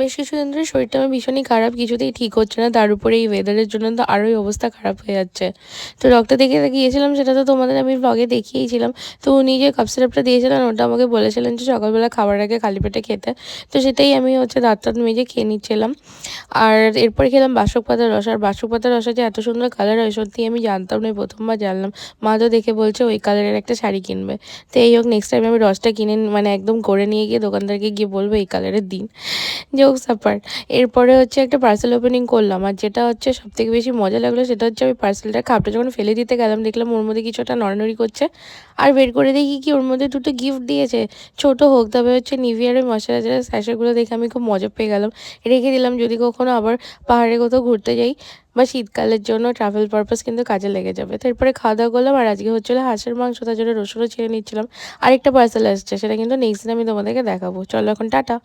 বেশ কিছুদিন ধরে শরীরটা আমার ভীষণই খারাপ, কিছুতেই ঠিক হচ্ছে না। তার উপরে এই ওয়েদারের জন্য তো আরোই অবস্থা খারাপ হয়ে যাচ্ছে। তো ডক্টর দেখে গিয়েছিলাম সেটা তো তোমাদের আমি ব্লগে দেখিয়েছিলাম। তো উনি যে কাপ সিরাপটা দিয়েছিলেন, ওটা আমাকে বলেছিলেন যে সকালবেলা খাবার আগে খালি পেটে খেতে। তো সেটাই আমি হচ্ছে দাঁত টাত মেজে খেয়ে নিচ্ছিলাম। আর এরপর খেলাম বাসক পাতার রস। আর বাসক পাতার রসে যে এত সুন্দর কালার হয়, সত্যি আমি জানতাম না প্রথমবার জানলাম। মা তো দেখে বলছে, ওই কালারের একটা শাড়ি কিনবে। তো এই হোক নেক্সট টাইম আমি রসটা কিনে মানে একদম করে নিয়ে গিয়ে দোকানদারকে গিয়ে বলব, এই কালারের দিন। জোকস অ্যাপার্ট এরপরে হচ্ছে একটা পার্সেল ওপেনিং করলাম, আর যেটা হচ্ছে সব থেকে বেশি মজা লাগল সেটা হচ্ছে আমি পার্সেলটা খাপটা যখন ফেলে দিতে গেলাম, দেখলাম ওর মধ্যে কিছু একটা নড়ানড়ি করছে, আর বের করে দেখি কি ওর মধ্যে দুটো গিফট দিয়েছে, ছোট হোক, তবে হচ্ছে নিভিয়ারের ময়শ্চারাইজার স্যাশেগুলো দেখে আমি খুব মজা পেয়ে গেলাম, রেখে দিলাম যদি কখনো আবার পাহাড়ে কোথাও ঘুরতে যাই, বা শীতকালের জন্য ট্রাভেল পারপাস কিন্তু কাজে লেগে যাবে তারপরে খাওয়া দাওয়া করলাম, আর আজকে হচ্ছিল হাঁসের মাংস, তার জন্য রসুনও ছেড়ে নিচ্ছিলাম, আরেকটা পার্সেল আসছে, সেটা কিন্তু নেক্সট দিন আমি তোমাদেরকে দেখাবো, চলো এখন টাটা।